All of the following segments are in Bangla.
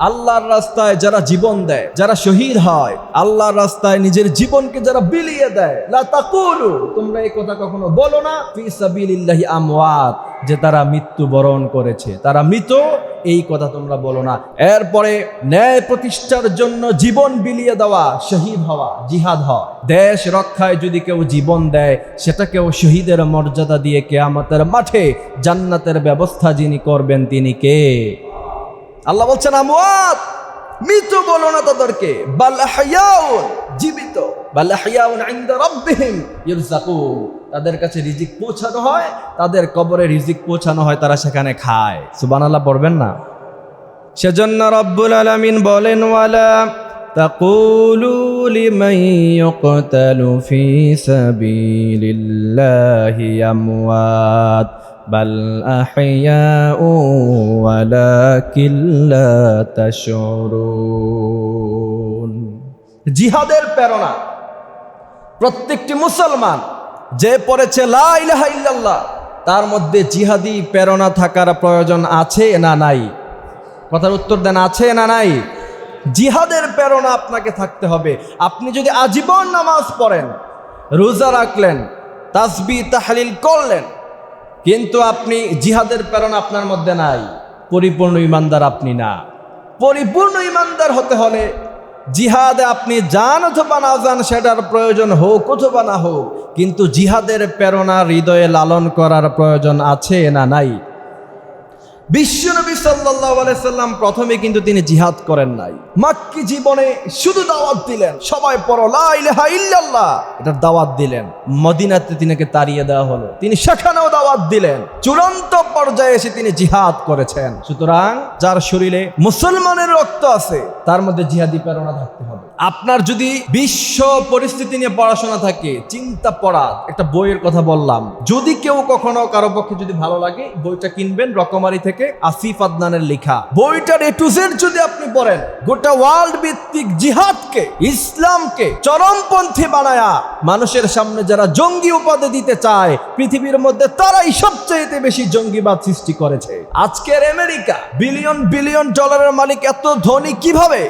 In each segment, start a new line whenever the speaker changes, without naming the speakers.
আল্লাহর রাস্তায় যারা জীবন দেয়, যারা শহীদ হয়, আল্লাহর রাস্তায় নিজের জীবনকে যারা বিলিয়ে দেয় তোমরা এই কথা কখনো বলো না যে তারা মৃত্যু বরণ করেছে। তারা মৃত এই কথা তোমরা বলো না। এরপরে ন্যায় প্রতিষ্ঠার জন্য জীবন বিলিয়ে দেওয়া শহীদ হওয়া, জিহাদ হওয়া। দেশ রক্ষায় যদি কেউ জীবন দেয়, সেটাকেও শহীদের মর্যাদা দিয়ে কেয়ামতের মাঠে জান্নাতের ব্যবস্থা যিনি করবেন, তিনি কে? আল্লাহ বলছেন, আমওয়াত, মৃত বলো না তাদেরকে। বাল হায়াউন, জীবিত। বাল হায়াউন ইনদা রাব্বিহিম ইরযাকুন তাদের কাছে রিজিক পৌঁছানো হয় তাদের কবরে রিজিক পৌঁছানো হয় তারা সেখানে খায় সুবহানাল্লাহ পড়বেন না সেজন্য রব্বুল আলামিন বলেন ওয়ালা تقولوا لمن يقتل في سبيل الله أموات بل أحياء ولكن لا تشعرون জিহাদের প্রেরণা প্রত্যেকটি মুসলমান যে পড়েছে লা ইলাহা ইল্লাল্লাহ, তার মধ্যে জিহাদি প্রেরণা থাকার প্রয়োজন আছে না নাই? কথার উত্তর দেন, আছে না নাই? জিহাদের প্রেরণা আপনাকে থাকতে হবে। আপনি যদি আজীবন নামাজ পড়েন, রোজা রাখলেন, তাসবি, তাহলিল করলেন, কিন্তু আপনি জিহাদের প্রেরণা আপনার মধ্যে নাই। পরিপূর্ণ ইমানদার আপনি না। পরিপূর্ণ ইমানদার হতে হলে জিহাদে আপনি যান অথবা না যান, সেটার প্রয়োজন হোক অথবা না হোক, কিন্তু জিহাদের প্রেরণা হৃদয়ে লালন করার প্রয়োজন আছে না নাই? বিশ্বনবী সাল্লাল্লাহু আলাইহি সাল্লাম প্রথমে কিন্তু তিনি জিহাদ করেন নাই। মাক্কি জীবনে শুধু দাওয়াত দিলেন। সবাই পড়ো এটার দাওয়াত দিলেন। মদিনাতে তিনাকে তাড়িয়ে দেওয়া হলো। তিনি সেখানেও দাওয়াত দিলেন। চূড়ান্ত পর্যায়ে এসে তিনি জিহাদ করেছেন। সুতরাং যার শরীরে মুসলমানের রক্ত আছে, তার মধ্যে জিহাদি প্রেরণা থাকতে হবে। আপনার যদি বিশ্ব পরিস্থিতি নিয়ে পড়াশোনা থাকে, চিন্তা পড়া, একটা বইয়ের কথা বললাম। যদি কেউ কখনো কারও পক্ষে যদি ভালো লাগে, বইটা কিনবেন রকমারি থেকে আসিফ আদনানের লেখা। বইটার এ টু জেড যদি আপনি পড়েন, গোটা ওয়ার্ল্ড ভিত্তিক জিহাদকে, ইসলামকে চরমপন্থী বানায়া মানুষের সামনে যারা জঙ্গি উপাধি দিতে চায়, পৃথিবীর মধ্যে তারাই সবচেয়ে বেশি জঙ্গিবাদ সৃষ্টি করেছে। আজকের আমেরিকা বিলিয়ন বিলিয়ন ডলারের মালিক এত ধনী কীভাবে?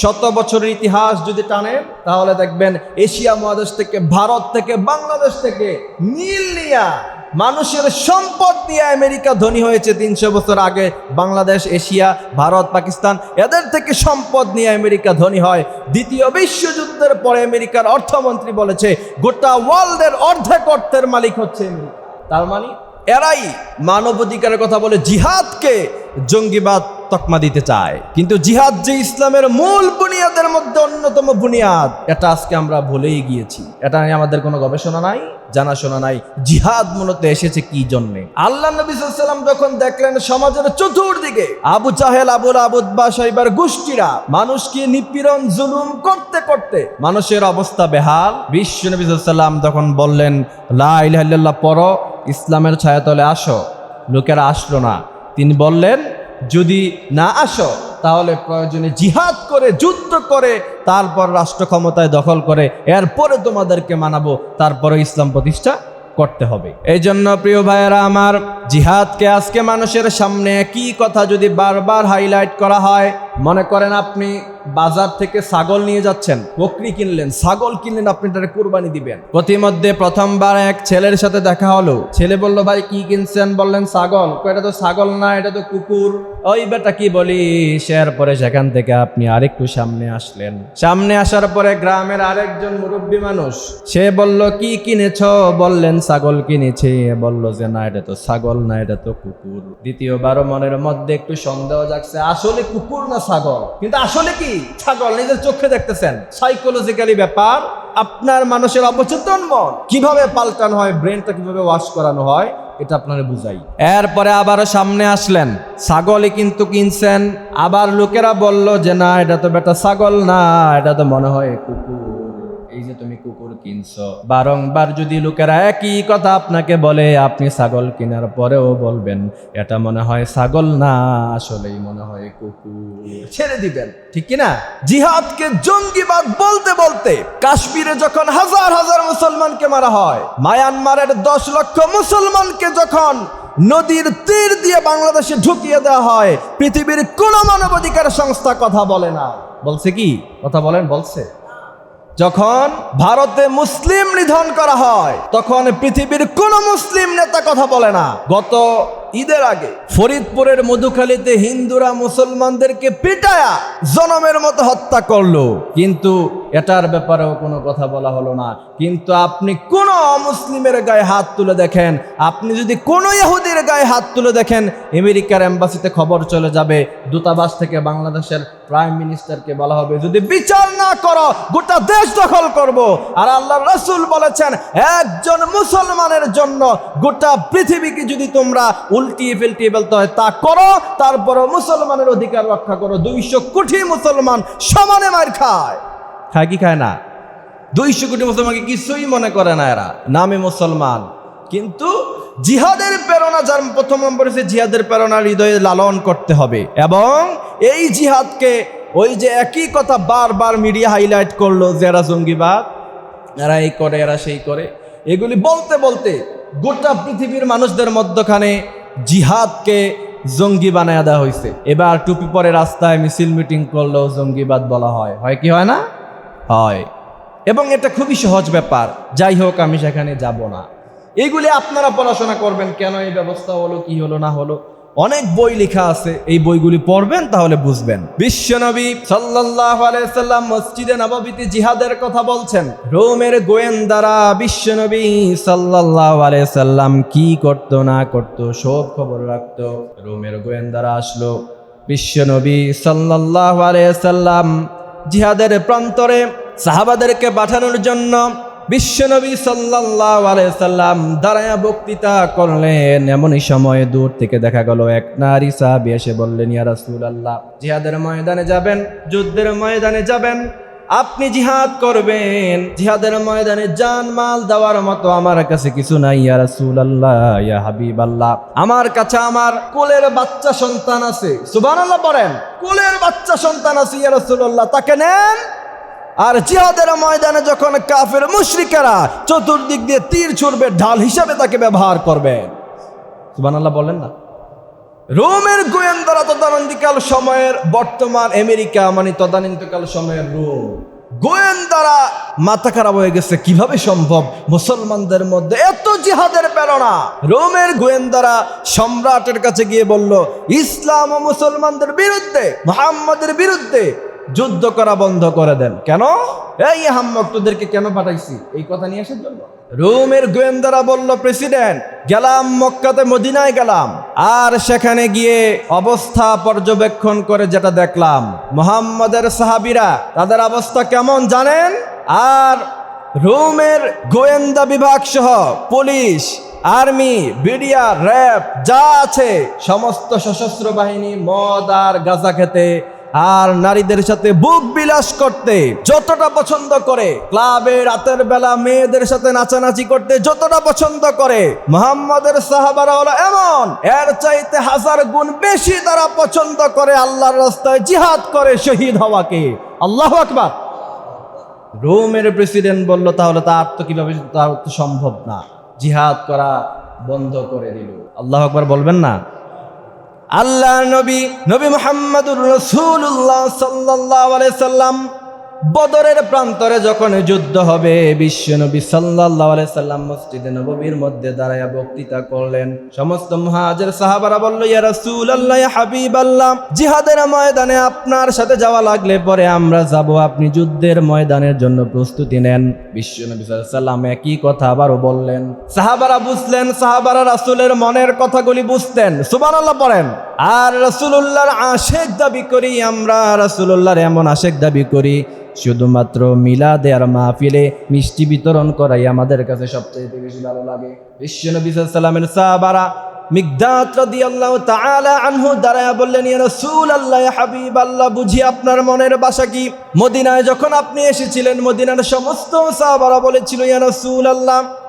শত বছরের ইতিহাস যদি টানেন তাহলে দেখবেন এশিয়া মহাদেশ থেকে, ভারত থেকে, বাংলাদেশ থেকে নীল নিয়া মানুষের সম্পদ দিয়ে আমেরিকা ধনী হয়েছে তিনশো বছর আগে, বাংলাদেশ, এশিয়া, ভারত, পাকিস্তান। এদের থেকে সম্পদ নিয়ে আমেরিকা ধনী হয়। দ্বিতীয় বিশ্বযুদ্ধের পরে আমেরিকার অর্থমন্ত্রী বলেছে, গোটা ওয়ার্ল্ডের অর্ধেক অর্থের মালিক হচ্ছে তার মানে এরাই মানবাধিকারের কথা বলে জিহাদকে জঙ্গিবাদ তকমা দিতে চায়। কিন্তু জিহাদ যে ইসলামের মূল বুনিয়াদের মধ্যে অন্যতম বুনিয়াদ, এটা আজকে আমরা ভুলেই গিয়েছি। এটা নিয়ে আমাদের কোনো গবেষণা নাই। জানাশোনা নাই। জিহাদ মূলত এসেছে কি জন্যে? আল্লাহ নবী সাল্লাম যখন দেখলেন সমাজের চতুর্দিকে আবু চাহেল আবুল আবুদ্বা সাইবার গোষ্ঠীরা মানুষকে নিপীড়ন, জুলুম করতে করতে মানুষের অবস্থা বেহাল। বিশ্ব নবী সাল্লাম তখন বললেন, লা ইলাহা ইল্লাল্লাহ পড়ো, ইসলামের ছায়াতলে আসো, লোকেরা আসলো না। তিনি বললেন, যদি না আসো তাহলে প্রয়োজনে জিহাদ করে, যুদ্ধ করে, তারপর রাষ্ট্র ক্ষমতায় দখল করে, এরপরে তোমাদেরকে মানাবো, তারপরে ইসলাম প্রতিষ্ঠা করতে হবে। এই জন্য প্রিয় ভাইয়েরা আমার, জিহাদকে আজকে মানুষের সামনে একই কথা যদি বারবার হাইলাইট করা হয় মনে করেন আপনি বাজার থেকে ছাগল নিয়ে যাচ্ছেন, বকরি কিনলেন, ছাগল কিনলেন, আপনি তার কুরবানি দিবেন। প্রতিমধ্যে প্রথমবার এক ছেলের সাথে দেখা হলো। ছেলে বলল, ভাই, কি কিনছেন? বললেন, ছাগল। এটা তো ছাগল না, এটা তো কুকুর। ওই বেটা, কি বলি শেয়ার পরে সেখান থেকে আপনি আরেকটু সামনে আসলেন। সামনে আসার পরে গ্রামের আরেকজন মুরব্বী মানুষ, সে বলল, কি কিনেছ? বললেন, ছাগল কিনেছে। বলল যে, না, এটা তো ছাগল না, এটা তো কুকুর। দ্বিতীয়বার মনের মধ্যে একটু সন্দেহ জাগছে, আসলে কুকুর না ছাগল। কিন্তু আসলে কি? ছাগল নিজের চোখে দেখতেছেন। সাইকোলজিক্যালি ব্যাপার, আপনার মানুষের অবচেতন মন। কীভাবে পাল্টানো হয় ব্রেনটা কীভাবে ওয়াশ করানো হয়, এটা আপনারা বুঝাই। এরপরে আবারও সামনে আসলেন। ছাগলই কিন্তু কিনছেন। আবার লোকেরা বলল যে, না, এটা তো বেটা ছাগল না, এটা তো মনে হয় কুকুর। এই যে তুমি কুকুর কিনছো, বারংবার যদি লোকেরা একই কথা আপনাকে বলে, আপনি ছাগল কেনার পরেও বলবেন, এটা মনে হয় ছাগল না, আসলেই মনে হয় কুকুর। ছেড়ে দিবেন, ঠিক কি না জিহাদকে জঙ্গিবাদ বলতে বলতে কাশ্মীরে যখন হাজার হাজার মুসলমানকে মারা হয়, মায়ানমারের দশ লক্ষ মুসলমানকে যখন নদীর তীর দিয়ে বাংলাদেশে ঢুকিয়ে দেওয়া হয়, পৃথিবীর কোনো মানবাধিকার সংস্থা কথা বলে না। বলছে কি? কথা বলেন, বলছে। যখন ভারতে মুসলিম নিধন করা হয়, তখন পৃথিবীর কোন মুসলিম নেতা কথা বলে না। গত ঈদের আগে ফরিদপুরের মধুখালীতে হিন্দুরা মুসলমানদেরকে পিটায়া জনমের মতো হত্যা করল। কিন্তু এটার ব্যাপারেও কোনো কথা বলা হলো না। কিন্তু আপনি কোন অমুসলিমের গায়ে হাত তুলে দেখেন? আপনি যদি কোনো ইহুদির গায়ে হাত তুলে দেখেন, আমেরিকার এম্বাসিতে খবর চলে যাবে, দূতাবাস থেকে বাংলাদেশের প্রাইম মিনিস্টারকে বলা হবে, যদি বিচার না করো, গোটা দেশ দখল করব। আর আল্লাহ রসুল বলেছেন, একজন মুসলমানের জন্য গোটা পৃথিবীকে যদি তোমরা উল্টিয়ে ফেলটিয়ে ফেলতে হয়, তা করো, তারপরও মুসলমানের অধিকার রক্ষা করো। দুইশো কোটি মুসলমান সমানে মার খায়। খায় কি খায় না? দুইশো কোটি মুসলমানকে কিছুই মনে করে না এরা, নামে মুসলমান। কিন্তু জিহাদের প্রেরণা যার প্রথম নম্বর হচ্ছে জিহাদের প্রেরণা হৃদয়ে লালন করতে হবে। এবং এই জিহাদকে ওই যে একই কথা বারবার মিডিয়া হাইলাইট করল যে এরা জঙ্গিবাদ, এরা এই করে, এরা সেই করে। এগুলি বলতে বলতে গোটা পৃথিবীর মানুষদের মধ্যখানে জিহাদকে জঙ্গি বানায় দেওয়া হয়েছে। এবার টুপি পরে রাস্তায় মিছিল মিটিং করলেও জঙ্গিবাদ বলা হয়। হয় কি হয় না? হয়। এবং এটা খুবই সহজ ব্যাপার। যাই হোক, আমি সেখানে যাব না। এইগুলি আপনারা পড়াশোনা করবেন, কেন এই ব্যবস্থা হলো, কি হলো, না হলো? অনেক বই লেখা আছে, এই বইগুলি পড়বেন তাহলে বুঝবেন। বিশ্বনবী সাল্লাল্লাহু আলাইহি সাল্লাম মসজিদে নববীতে জিহাদের কথা বলছেন, রোমের গোয়েন্দারা বিশ্বনবী সাল্লাল্লাহু আলাইহি সাল্লাম কি করত, না করত, সব খবর রাখতো। রোমের গোয়েন্দারা আসলো, বিশ্বনবী সাল্লাল্লাহু আলাইহি সাল্লাম জিহাদের প্রান্তরে সাহাবাদেরকে পাঠানোর জন্য বিশ্বনবী আলাইহি সাল্লাম দাঁড়ায়া বক্তৃতা করলেন। এমনই সময় দূর থেকে দেখা গেল এক নারী সাহাবী এসে বললেন, ইয়া রাসূলুল্লাহ, জিহাদের ময়দানে যাবেন, যুদ্ধের ময়দানে যাবেন, আপনি জিহাদ করবেন। জিহাদের ময়দানে জান মাল দেওয়ার মতো আমার কাছে কিছু নাই, ইয়া রাসূলুল্লাহ, ইয়া হাবিবাল্লাহ। আমার কাছে আমার কোলের বাচ্চা সন্তান আছে। সুবহানাল্লাহ পড়েন কোলের বাচ্চা সন্তান আছে, ইয়া রাসূলুল্লাহ, তাকে নেন। আর জিহাদের ময়দানে যখন কাফের মুশরিকেরা চতুর্দিক দিয়ে তীর ছুড়বে, ঢাল হিসাবে তাকে ব্যবহার করবে। সুবহানাল্লাহ বলেন না। রোমের গোয়েন্দারা তদানন্দিকাল সময়ের, বর্তমান আমেরিকা মানে তদানীন্তকাল সময়ের রোম। গোয়েন্দারা মাথা খারাপ হয়ে গেছে, কীভাবে সম্ভব? মুসলমানদের মধ্যে এত জিহাদের প্রেরণা। রোমের গোয়েন্দারা সম্রাটের কাছে গিয়ে বলল, ইসলাম ও মুসলমানদের বিরুদ্ধে, মোহাম্মদের বিরুদ্ধে যুদ্ধ করা বন্ধ করে দেন। কেন? এই হাম্মক তোদেরকে কেন পাঠাইছি? এই কথা নিয়ে আসার জন্য। রোমের গোয়েন্দারা বলল, প্রেসিডেন্ট, গেলাম মক্কাতে, মদিনায় গেলাম। আর সেখানে গিয়ে অবস্থা পর্যবেক্ষণ করে যেটা দেখলাম, মোহাম্মদের সাহাবিরা তাদের অবস্থা কেমন জানেন? আর রোমের গোয়েন্দা বিভাগ সহ পুলিশ, আর্মি বিডিয়া র্যাব যা আছে, সমস্ত সশস্ত্র বাহিনী, মদ আর গাঁজা খেতে আর নারীদের সাথে বুক বিলাস করতে যতটা পছন্দ করে, ক্লাবে রাতের বেলা মেয়েদের সাথে নাচানাচি করতে যতটা পছন্দ করে, মোহাম্মদের সাহাবারা হলো এমন, এর চাইতে হাজার গুণ বেশি তারা পছন্দ করে আল্লাহর রাস্তায় জিহাদ করে শহীদ হওয়াকে। আল্লাহ আকবার। রোমের প্রেসিডেন্ট বলল, তাহলে তার তো কীভাবে, তার তো সম্ভব না। জিহাদ করা বন্ধ করে দিল। আল্লাহ আকবার বলবেন না? আল্লাহ নবী নবী মোহাম্মদুর রসুল্লাহ সাল্লাহ আলাই সাল্লাম বদরের প্রান্তরে যখন যুদ্ধ হবে, বিশ্ব নবী সাল্লাহ সাল্লাম মসজিদে নববীর মধ্যে দাঁড়ায় বক্তৃতা করলেন। সমস্ত মহাজের সাহাবারা বলল, ইয়া রাসূল আল্লাহ হাবিব আল্লাহ জিহাদের ময়দানে আপনার সাথে যাওয়া লাগলে পরে আমরা যাব, আপনি যুদ্ধের ময়দানের জন্য প্রস্তুতি নেন। বিশ্ব নবী সাল্লাম একই কথা আবারও বললেন। সাহাবারা বুঝলেন, সাহাবারা রাসূলের মনের কথাগুলি বুঝতেন। সুবহানাল্লাহ পড়েন। আর রাসূলুল্লাহর আশেক দাবি করি আমরা, রাসূলুল্লাহর এমন আশেক দাবি করি, শুধুমাত্র মিলাদে আর মাহফিলে মিষ্টি বিতরণ করাই আমাদের কাছে সবচেয়ে বেশি ভালো লাগে। বিশ্বনবী সাল্লামের সাহাবারা বললেন আপনার মনের বাসা কি? মদিনায় যখন আপনি এসেছিলেন, মদিনার সমস্ত সাহাবারা বলেছিল, ইয়া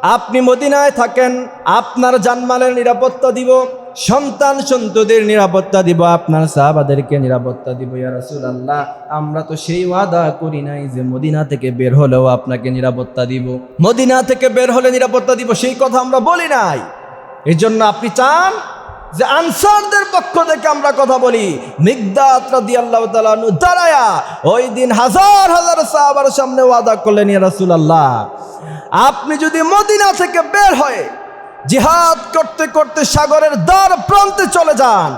আপনি মদিনায় থাকেন, আপনার জানমালের নিরাপত্তা দিব। সন্তান সন্তদের নিরাপত্তা দিব, আপনার সাহাবাদেরকে নিরাপত্তা দিব, ইয়া রাসূলুল্লাহ। আমরা তো সেই ওয়াদা করি নাই যে মদিনা থেকে বের হলেও আপনাকে নিরাপত্তা দিব। মদিনা থেকে বের হলে নিরাপত্তা দিব, সেই কথা আমরা বলি নাই। এই জন্য আপনি চান যে আনসারদের পক্ষ থেকে আমরা কথা বলি। দাঁড়ায়া ওই দিন হাজার হাজার সাহাবার সামনে ওয়াদা করলেন, ইয়া রাসূলুল্লাহ। আপনি যদি মদিনা থেকে বের হয়ে জিহাদ করতে করতে সাগরের দ্বার প্রান্তে চলে যান।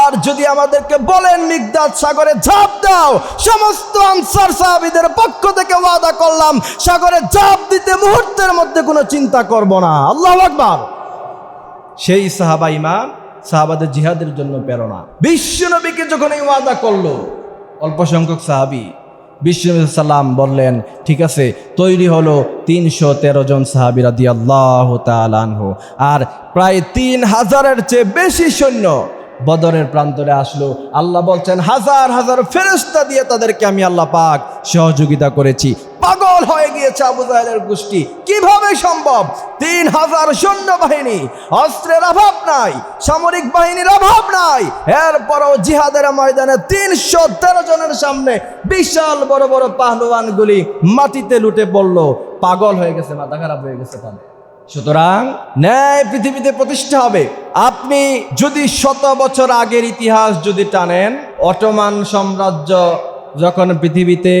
আর যদি আমাদেরকে বলেন মিগদাত সাগরে ঝাঁপ দাও, সমস্ত আনসার সাহাবিদের পক্ষ থেকে ওয়াদা করলাম, সাগরে ঝাঁপ দিতে মুহূর্তের মধ্যে কোনো চিন্তা করব না। আল্লাহ আকবার। সেই সাহাবা ইমাম সাহাবাদের জিহাদের জন্য প্রেরণা। বিশ্বনবীকে যখন এই ওয়াদা করল, অল্প সংখ্যক সাহাবি বিশ্বনবী সাল্লাম বললেন, ঠিক আছে, তৈরি হলো তিনশো তেরো জন সাহাবিরা দিয়াল্লাহ তালানহ আর প্রায় তিন হাজারের চেয়ে বেশি সৈন্য বদরের প্রান্তরে আসলো। আল্লাহ বলছেন, হাজার হাজার ফেরস্তা দিয়ে তাদেরকে আমি আল্লাহ পাক সহযোগিতা করেছি। পাগল হয়ে গিয়েছে আবু জাহেলের গোষ্ঠী। কীভাবে সম্ভব? তিন হাজার সৈন্যবাহিনী, অস্ত্রের অভাব নাই, সামরিক বাহিনীর অভাব নাই। এরপরও জিহাদের ময়দানে তিনশো তেরো জনের সামনে বিশাল বড় বড় পাহলুয়ানগুলি মাটিতে লুটে পড়ল। পাগল হয়ে গেছে, মাথা খারাপ হয়ে গেছে তাদের। সুতরাং ন্যায় পৃথিবীতে প্রতিষ্ঠা হবে। আপনি যদি শত বছর আগের ইতিহাস যদি টানেন, অটোমান সাম্রাজ্য যখন পৃথিবীতে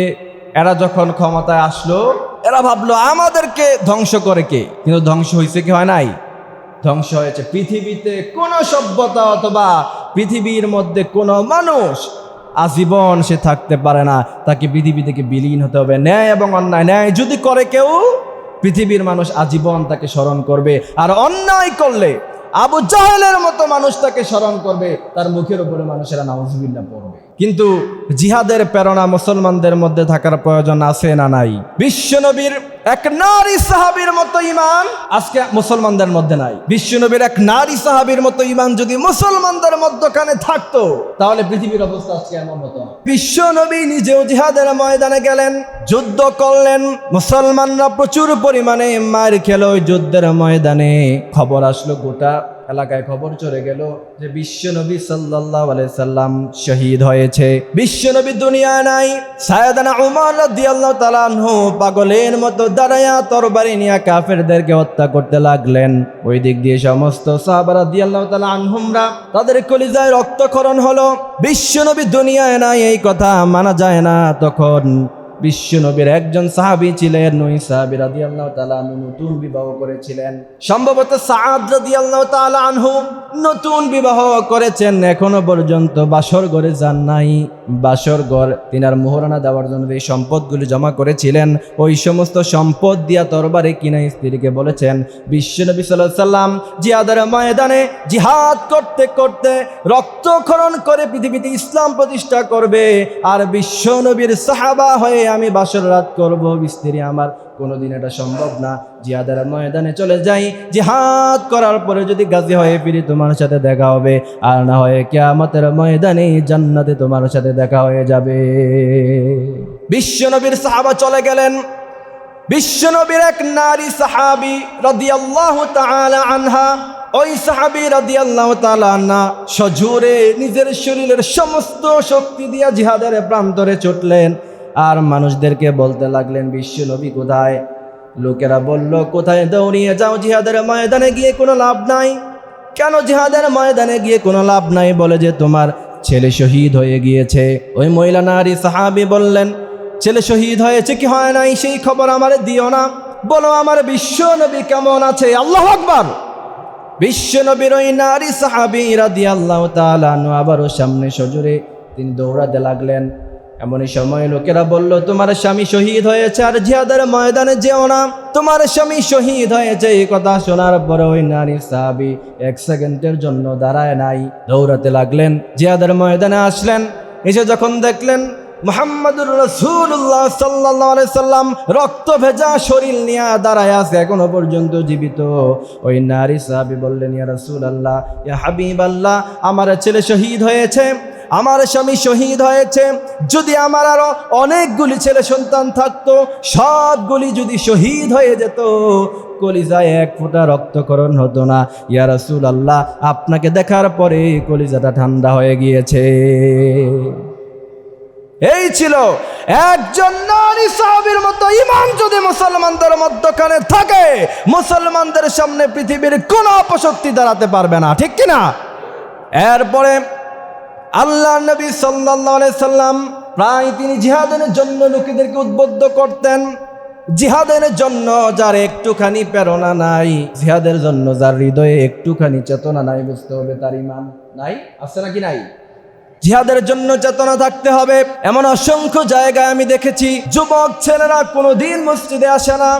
এরা যখন ক্ষমতায় আসলো, এরা ভাবলো, আমাদেরকে ধ্বংস করে কে? কিন্তু ধ্বংস হয়েছে কি হয় নাই? ধ্বংস হয়েছে পৃথিবীতে কোনো সভ্যতা অথবা পৃথিবীর মধ্যে কোনো মানুষ আজীবন সে থাকতে পারে না। তাকে পৃথিবী থেকে বিলীন হতে হবে। ন্যায় এবং অন্যায়, ন্যায় যদি করে কেউ, পৃথিবীর মানুষ আজীবন তাকে স্মরণ করবে। আর অন্যায় করলে আবু জাহেলের মতো মানুষ তাকে স্মরণ করবে, তার মুখের উপরে মানুষেরা নাউজুবিল্লাহ পড়বে। কিন্তু জিহাদের প্রেরণা মুসলমানদের মধ্যে থাকার প্রয়োজন আছে না নাই? বিশ্বনবীর এক নারী সাহাবীর মতো ইমান আজকে মুসলমানদের মধ্যে নাই। বিশ্বনবীর এক নারী সাহাবীর মতো ইমান যদি মুসলমানদের মধ্যখানে থাকতো, তাহলে পৃথিবীর অবস্থা আজকে এমন হতো। বিশ্বনবী নিজেও জিহাদের ময়দানে গেলেন, যুদ্ধ করলেন, মুসলমানরা প্রচুর পরিমাণে মার খেল যুদ্ধের ময়দানে। খবর আসলো গোটা এলাকায় খবর চলে গেল যে বিশ্বনবী আলাইহি সাল্লাম শহীদ হয়েছে। বিশ্বনবী দুনিয়ায় নাই, সায়দানা উমর রাদিয়াল্লাহু তাআলা আনহু পাগলের মতো দাঁড়ায়া তরবারি নিয়ে কাফেরদেরকে হত্যা করতে লাগলেন। ওই দিক দিয়ে সমস্ত সাহাবা রাদিয়াল্লাহু তাআলা আনহুমরা তাদের কলিজায় রক্তক্ষরণ হলো। বিশ্বনবী দুনিয়ায় নাই, এই কথা মানা যায় না তখন। বিশ্বনবীর একজন সাহাবী ছিলেন নই সাহাবী রাদিয়াল্লাহু তাআলা আনহু নতুন বিবাহ করেছিলেন। সম্ভবত সাআদ রাদিয়াল্লাহু তাআলা আনহু নতুন বিবাহ করেছেন, এখনও পর্যন্ত বাসর ঘরে যান নাই। বাসর ঘর তিনার মোহরানা দেওয়ার জন্য এই সম্পদগুলি জমা করেছিলেন, ওই সমস্ত সম্পদ দিয়া তরবারে কিনা স্ত্রীকে বলেছেন, বিশ্বনবী আলাইহি সাল্লাম জিহাদের ময়দানে জিহাদ করতে করতে রক্তক্ষরণ করে পৃথিবীতে ইসলাম প্রতিষ্ঠা করবে, আর বিশ্বনবীর সাহাবা হয়ে আমি বাসর রাত করব স্ত্রী আমার কোনোদিন এটা সম্ভব না। জিহাদের ময়দানে চলে যাই। জিহাদ করার পরে যদি গাজী হয়ে ফিরি, তোমার সাথে দেখা হবে। আর না হয় কেয়ামতের ময়দানে জান্নাতে তোমার সাথে দেখা হয়ে যাবে। বিশ্বনবীর সাহাবা চলে গেলেন। বিশ্বনবীর এক নারী সাহাবি রাদিয়াল্লাহু তাআলা আনহা, ওই সাহাবি রাদিয়াল্লাহু তাআলা আনহা সজোরে নিজের শরীরের সমস্ত শক্তি দিয়া জিহাদের প্রান্তরে ছুটলেন। আর মানুষদেরকে বলতে লাগলেন বিশ্বনবী কোথায়? লোকেরা বলল, কোথায় দৌড়িয়ে যাও, জিহাদের ময়দানে গিয়ে কোনো লাভ নাই। কেন জিহাদের ময়দানে গিয়ে কোনো লাভ নাই? বলে যে, তোমার ছেলে শহীদ হয়ে গিয়েছে। ওই মহিলা নারী সাহাবি বললেন, ছেলে শহীদ হয়েছে কি হয় নাই সেই খবর আমার দিও না। বলো আমার বিশ্ব নবী কেমন আছে? আল্লাহ আকবার! বিশ্ব নবীর ওই নারী সাহাবি রাদি আল্লাহ তালানু আবারও সামনে সজোরে তিনি দৌড়াতে লাগলেন। এমনই সময় লোকেরা বলল, তোমার স্বামী শহীদ হয়েছে আর জিহাদের ময়দানে যেও না। তোমার স্বামী শহীদ হয়েছে, এই কথা শোনার পর ওই নারী সাহাবি এক সেকেন্ডের জন্য দাঁড়ায় নাই। দৌড়াতে লাগলেন, জিহাদের ময়দানে আসলেন। এসে যখন দেখলেন মোহাম্মদুর রসুল্লাহ সাল্লাহ সাল্লাম রক্ত ভেজা শরীর নিয়ে দাঁড়ায় আছে, এখনও পর্যন্ত জীবিত। ওই নারী সাহাবি বললেন, ইয়া রসুল আল্লাহ ইয়া হাবিব আল্লাহ আমার ছেলে শহীদ হয়েছে। আমার স্বামী শহীদ হয়েছে। যদি আমার আরও অনেকগুলি ছেলে সন্তান থাকতো, সবগুলি যদি শহীদ হয়ে যেত, কলিজায় এক ফোঁটা রক্তকরণ হতো না। ইয়া রসুল আল্লাহ আপনাকে দেখার পরে কলিজাটা ঠান্ডা হয়ে গিয়েছে। এই ছিল একজন নারী সাহাবীর মতো ইমান যদি মুসলমানদের মধ্যখানে থাকে, মুসলমানদের সামনে পৃথিবীর কোনো অপশক্তি দাঁড়াতে পারবে না, ঠিক কিনা? এরপরে আল্লাহ নবী সাল্লাহ সাল্লাম প্রায় তিনি জিহাদের জন্য লোকেদেরকে উদ্বুদ্ধ করতেন। জিহাদের জন্য যার একটুখানি প্রেরণা নাই, জিহাদের জন্য যার হৃদয়ে একটুখানি চেতনা নাই, বুঝতে হবে তার ইমান নাই, আছে নাকি নাই? জিহাদের জন্য চেতনা থাকতে হবে। এমন অসংখ্য জায়গায় আমি দেখেছি, যুবক ছেলেরা কোনোদিন মসজিদে আসে না।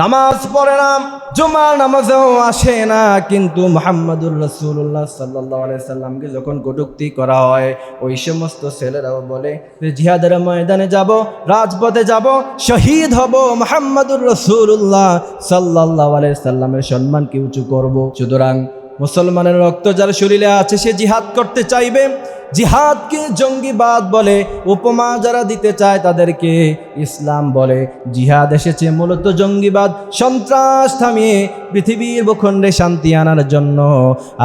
নামাজ পড়ে না, জুমার নামাজেও আসে না, কিন্তু মোহাম্মদুর রসুল্লাহ সাল্লাহ সাল্লামকে যখন কটুক্তি করা হয়, ওই সমস্ত ছেলেরাও বলে জিহাদের ময়দানে যাব, রাজপথে যাব, শহীদ হব মোহাম্মদুর রসুল্লাহ সাল্লাহ সাল্লামের সম্মানকে উঁচু করব? সুতরাং মুসলমানের রক্ত যার শরীরে আছে, সে জিহাদ করতে চাইবে। জিহাদকে জঙ্গিবাদ বলে, উপমা যারা দিতে চায় তাদেরকে ইসলাম বলে। জিহাদ এসেছে মূলত জঙ্গিবাদ, সন্ত্রাস থামিয়ে পৃথিবীর ভূখণ্ডে শান্তি আনার জন্য।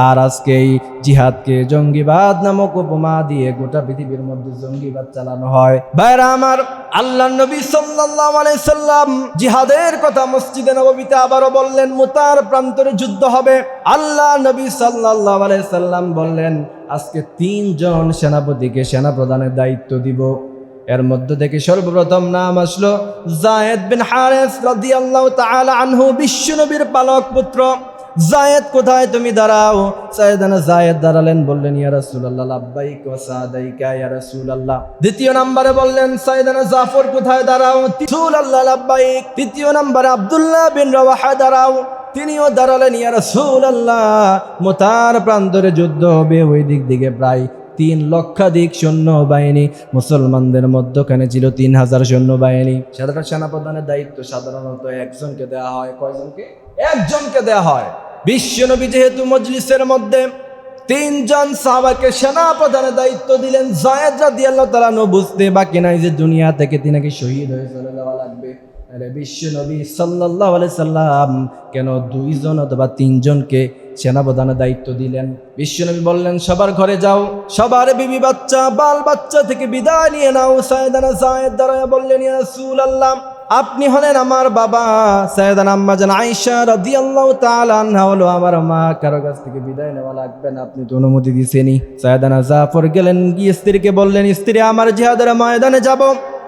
আর আজকে এই জিহাদকে জঙ্গিবাদ নামক উপমা দিয়ে গোটা পৃথিবীর মধ্যে জঙ্গিবাদ চালানো হয়। ভাইরা আমার আল্লাহ নবী সাল্লাল্লাহু আলাইহি সাল্লাম জিহাদের কথা মসজিদে নববীতে আবারও বললেন, মুতার প্রান্তরে যুদ্ধ হবে। আল্লাহ নবী সাল্লাল্লাহু আলাইহি সাল্লাম বললেন আজকে তিনজন সেনাপতিকে সেনা প্রধানের দায়িত্ব দিব। এর মধ্য থেকে সর্বপ্রথম নাম আসলো জায়েদ বিন হারেস রাদিয়াল্লাহু তাআলা আনহু বিশ্বনবীর পালক পুত্র। জায়েদ কোথায় তুমি দাঁড়াও? সাইয়েদানা জায়েদ দাঁড়ালেন, বললেন, ইয়া রাসূলুল্লাহ, লাব্বাইক ওয়া সাদাইকা, ইয়া রাসূলুল্লাহ। দ্বিতীয় নম্বরে বললেন সাইয়েদানা জাফর কোথায় দাঁড়াও? রাসূলুল্লাহ, লাব্বাইক। তৃতীয় নম্বরে আব্দুল্লাহ বিন রাওয়াহা দাঁড়াও। তিনিও দাঁড়ালেন, ইয়া রাসূলুল্লাহ, মোতার প্রান্তরে যুদ্ধ হবে, ওই দিক দিকে প্রায় তিন লক্ষাধিক সৈন্য বাহিনী মুসলমানদের মধ্যখানে ছিল তিন হাজার সৈন্য বাহিনী সাধারণ সেনাপ্রধানের দায়িত্ব সাধারণত একজনকে দেওয়া হয়। কয়জনকে? একজনকে দেওয়া হয়। বিশ্বনবী যেহেতু মজলিসের মধ্যে তিনজন সাহাবাকে সেনা প্রধানের দায়িত্ব দিলেন, জায়েদ রাদিয়াল্লাহু তাআলা নো বুঝতে বাকি নাই যে দুনিয়া থেকে তিনাকে শহীদ হয়ে চলে যাওয়া লাগবে। বিশ্ব নবী আলাইহি সাল্লাম কেন দুইজন অথবা তিনজনকে সেনাপ্রধানের দায়িত্ব দিলেন? বিশ্বনবী বললেন, সবার ঘরে যাও, সবার বিবি বাচ্চা, বাল বাচ্চা থেকে বিদায় নিয়ে নাও। সায়দানা জায়েদ দাঁড়ায় বললেন, ইয়া রাসূলুল্লাহ আপনি হলেন আমার বাবা। সায়দান আম্মা জান আইসা রদি আল্লাহ আনহা হলো আমার মা। কারও কাছ থেকে বিদায় নেওয়া লাগবে না, আপনি তো অনুমতি দিছেনই। সায়দানা জাফর গেলেন, গিয়ে স্ত্রীকে বললেন, স্ত্রী, আমার জিহাদের ময়দানে যাব।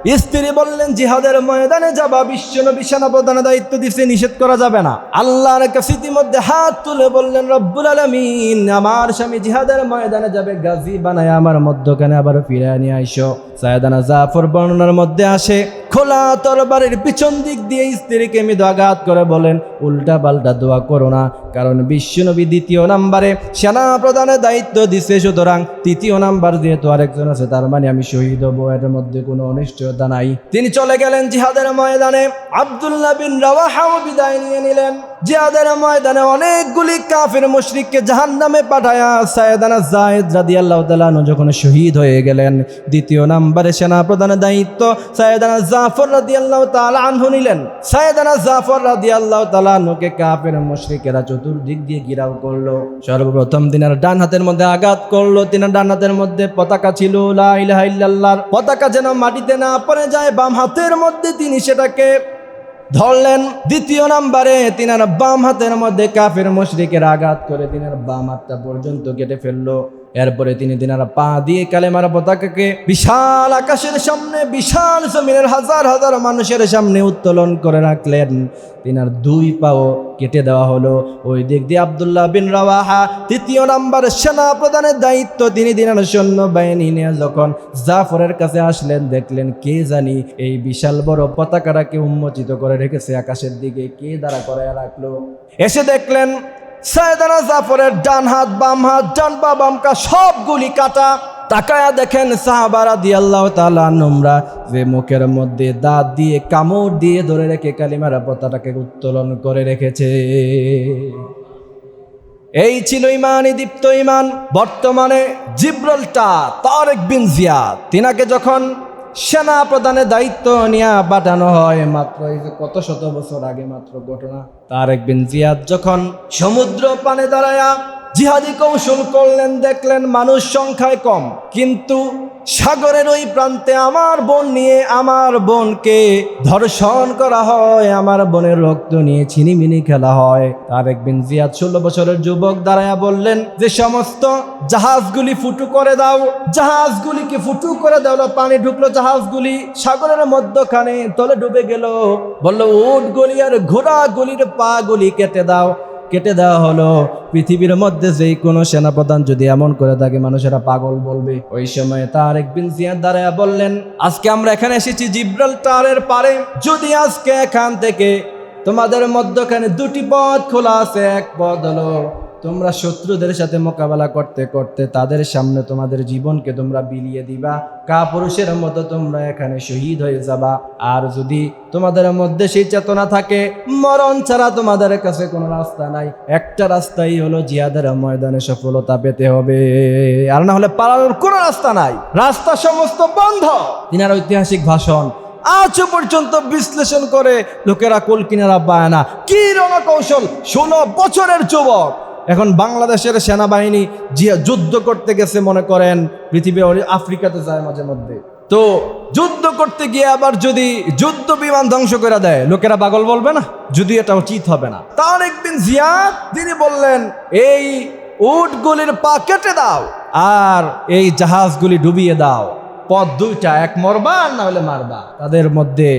স্ত্রী বললেন, জিহাদের ময়দানে যাবা বিশ্ব নবী সেনাপ্রধানের দায়িত্ব দিচ্ছে নিষেধ করা যাবে না। আল্লাহর কাছে ইতিমধ্যে হাত তুলে বললেন, রব্বুল আলমিন, আমার স্বামী জিহাদের ময়দানে যাবে, গাজী বানায় আমার মধ্যখানে আবার ফিরে নিয়ে আইসো। সায়দানা জাফর বর্ণনার মধ্যে আসে, খোলা তরবারের পিছন দিক দিয়ে স্ত্রীকে মৃদু আঘাত করে বলেন, উল্টা পাল্টা দোয়া করো না কারণ বিশ্বনবী দ্বিতীয় নাম্বারে সেনা প্রধানের দায়িত্ব দিছে, সুতরাং তৃতীয় নাম্বার যেহেতু আরেকজন আছে, তার মানে আমি শহীদ হব, এর মধ্যে কোনো অনিশ্চয়তা নাই। তিনি চলে গেলেন জিহাদের ময়দানে, আব্দুল্লাহ বিন রাওয়াহাও বিদায় নিয়ে নিলেন। জিহাদের ময়দানে অনেকগুলি কাফের মুশরিককে জাহান্নামে পাঠায়া সায়েদানা জায়েদ রাদিয়াল্লাহু তাআলা আনহু যখন শহীদ হয়ে গেলেন, দ্বিতীয় নাম্বারে সেনা প্রধানের দায়িত্ব সায়েদানা জাফর রাদিয়াল্লাহু তাআলা আনহু নিলেন। সায়েদানা জাফর রাদিয়াল্লাহু তাআলা আনহুকে কাফের মুশরিকেরা চতুর্দিক দিয়ে গিরাও করল। সর্বপ্রথম তিনার ডান হাতের মধ্যে আঘাত করল। তিনার ডান হাতের মধ্যে পতাকা ছিল। লা ইলাহা ইল্লাল্লাহর। পতাকা যেন মাটিতে না পড়ে যায়, বাম হাতের মধ্যে তিনি সেটাকে ধরলেন। দ্বিতীয় নাম্বারে তিনার বাম হাতের মধ্যে কাফের মুশরিকের আঘাত করে তিনার বাম হাতটা পর্যন্ত কেটে ফেলল। এরপরে তিনি তিনারা পা দিয়ে কালেমার পতাকাকে বিশাল আকাশের সামনে, বিশাল জমিনের হাজার হাজার মানুষের সামনে উত্তোলন করে রাখলেন। তিনার দুই পাও কেটে দেওয়া হলো। ওই দিক দিয়ে আবদুল্লাহ বিন রাওয়াহা তৃতীয় নাম্বার সেনা প্রধানের দায়িত্ব তিনি দিনার সৈন্য বাহিনী নিয়ে যখন জাফরের কাছে আসলেন, দেখলেন কে জানি এই বিশাল বড় পতাকাটাকে উন্মোচিত করে রেখেছে। আকাশের দিকে কে দ্বারা করে রাখল? এসে দেখলেন সায়দানা জাফরের ডান হাত, বাম হাত, ডান পা, বাম কা সবগুলি কাটা। তাকায়া দেখেন সাহাবারা দিয়ে আল্লাহ তালা নোমরা যে মুখের মধ্যে দাঁত দিয়ে, কামড় দিয়ে ধরে রেখে কালিমারা পতাটাকে উত্তোলন করে রেখেছে। এই ছিল ইমানই দীপ্ত ইমান। বর্তমানে জিব্রলটা তারেক বিন জিয়াদ, তিনাকে যখন সেনা প্রধানের দায়িত্ব নিয়ে পাঠানো হয়। মাত্র এই যে কত শত বছর আগে মাত্র ঘটনা। তার একদিন জিয়াদ যখন সমুদ্র পানে দাঁড়ায়া জিহাদি কৌশল করলেন, দেখলেন মানুষ সংখ্যায় কম। কিন্তু সাগরের ওই প্রান্তে আমার বোন নিয়ে আমার বোনকে ধর্ষণ করা হয়, আমার বোনের রক্ত নিয়ে ছিনিমিনি খেলা হয়। তার একদিন জিয়াদ ষোলো বছরের যুবক দাঁড়ায়া বললেন, যে সমস্ত জাহাজগুলি ফুটু করে দাও, জাহাজগুলিকে ফুটু করে দাও পানি ঢুকলো জাহাজগুলি, সাগরের মধ্যখানে তলে ডুবে গেল। বলল, উট গলি আর ঘোড়া গলির পা গুলি কেটে দাও। কেটে দেওয়া হলো। পৃথিবীর মধ্যে যেই কোনো সেনাপ্রধান যদি এমন করে থাকে, মানুষেরা পাগল বলবে। ওই সময় তার একদিন জিয়াদ দাঁড়ায় বললেন, আজকে আমরা এখানে এসেছি জিব্রাল টারের পারে। যদি আজকে এখান থেকে তোমাদের মধ্যখানে দুটি পথ খোলা আছে, এক পথ হলো তোমরা শত্রুদের সাথে মোকাবেলা করতে করতে তাদের সামনে তোমাদের জীবনকে তোমরা বিলিয়ে দিবা। কা পুরুষের মতো তোমরা এখানে শহীদ হয়ে যাবা। আর যদি তোমাদের মধ্যে সেই চেতনা থাকে, মরণ ছাড়া তোমাদের কাছে কোনো রাস্তা নাই। একটা রাস্তাই হলো জিয়াদের ময়দানে সফলতা পেতে হবে। আর না হলে পালানোর কোনো রাস্তা নাই। রাস্তা সমস্ত বন্ধ। তিনার ঐতিহাসিক ভাষণ। আজও পর্যন্ত বিশ্লেষণ করে লোকেরা কোল কিনারা পায় না কি রণকৌশল? ষোলো বছরের যুবক। এখন বাংলাদেশের সেনাবাহিনী জিয়া যুদ্ধ করতে গেছে, মনে করেন, পৃথিবী আফ্রিকাতে যায় মাঝে মধ্যে। তো যুদ্ধ করতে গিয়ে আবার যদি যুদ্ধ বিমান ধ্বংস করে দেয়, লোকেরা পাগল বলবে না? যদি এটা উচিত হবে না। তার একদিন জিয়াদ, তিনি বললেন, এই উটগুলির পা কেটে দাও আর এই জাহাজগুলি ডুবিয়ে দাও। পথ দুইটা, এক মরবা না হলে মারবা। তাদের মধ্যে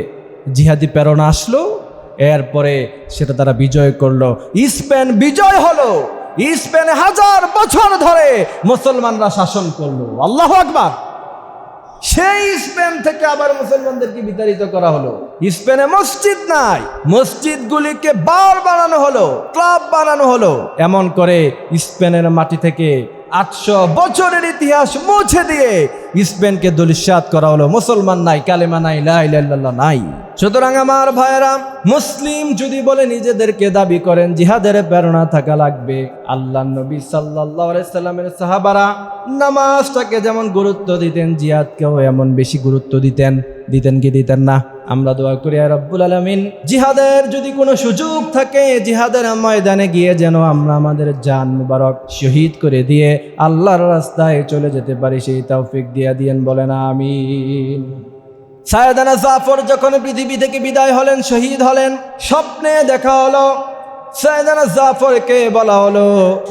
জিহাদি প্রেরণা আসলো। এরপরে সেটা তারা বিজয় করল। স্পেন বিজয় হলো। স্পেনে হাজার বছর ধরে মুসলমানরা শাসন করল। আল্লাহ আকবার। সেই স্পেন থেকে আবার মুসলমানদেরকে বিতাড়িত করা হলো। স্পেনে মসজিদ নাই। মসজিদগুলিকে বার বানানো হলো, ক্লাব বানানো হলো। এমন করে স্পেনের মাটি থেকে আটশো বছরের ইতিহাস মুছে দিয়ে স্পেনকে দলিশ্বাত করা হলো। মুসলমান নাই, কালেমা নাই লাইল্লাহ নাই। সুতরাং আমার ভাইয়েরা, মুসলিম যদি বলে নিজেদেরকে দাবি করেন, জিহাদের প্রেরণা থাকা লাগবে। আল্লাহ নবী সাল্লামের সাহাবারা নামাজটাকে যেমন গুরুত্ব দিতেন, জিহাদকেও এমন বেশি গুরুত্ব দিতেন দিতেন কি দিতেন না? আমরা দোয়া করি আর রব্বুল আলমিন। জিহাদের যদি কোনো সুযোগ থাকে, জিহাদের ময়দানে গিয়ে যেন আমরা আমাদের জান মুবারক শহীদ করে দিয়ে আল্লাহর রাস্তায় চলে যেতে পারি, সেই তৌফিক দিয়া দিয়েন, বলেন আমিন। সায়দানা জাফর যখন পৃথিবী থেকে বিদায় হলেন, শহীদ হলেন, স্বপ্নে দেখা হলো, সায়দানা জাফরকে বলা হলো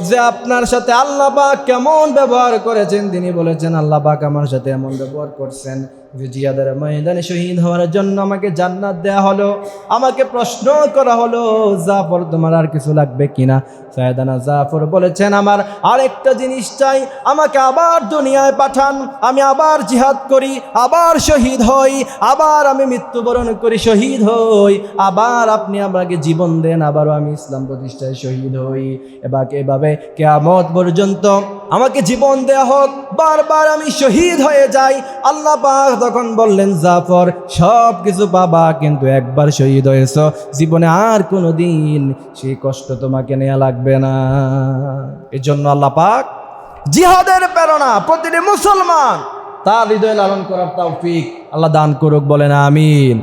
যে, আপনার সাথে আল্লাহ পাক কেমন ব্যবহার করেছেন? তিনি বলেছেন, আল্লাহ পাক আমার সাথে এমন ব্যবহার করছেন জিয়াদের ময়দানে শহীদ হওয়ার জন্য আমাকে জান্নাত দেয়া হলো। আমাকে প্রশ্ন করা হলো, জাফর, তোমার আর কিছু লাগবে কিনা? সায়দানা জাফর বলেছেন, আমার আরেকটা জিনিস চাই, আমাকে আবার দুনিয়ায় পাঠান, আমি আবার জিহাদ করি, আবার শহীদ হই, আবার আমি মৃত্যুবরণ করি, শহীদ হই, আবার আপনি আমাকে জীবন দেন, আবারও আমি ইসলাম প্রতিষ্ঠায় শহীদ হই। এবার এভাবে কেয়ামত পর্যন্ত আমাকে জীবন দেয়া হোক, বারবার আমি শহীদ হয়ে যাই, আল্লাহ তখন বললেন, জাফর সব কিছু পাবা, কিন্তু একবার শহীদ হয়েছ। জীবনে আর কোনো দিন সেই কষ্ট তোমাকে নেওয়া লাগবে না। এজন্য জন্য আল্লাহ পাক জিহাদের প্রেরণা প্রতিটি মুসলমান তার হৃদয় লালন করার তৌফিক আল্লাহ দান করুক, বলেন আমিন।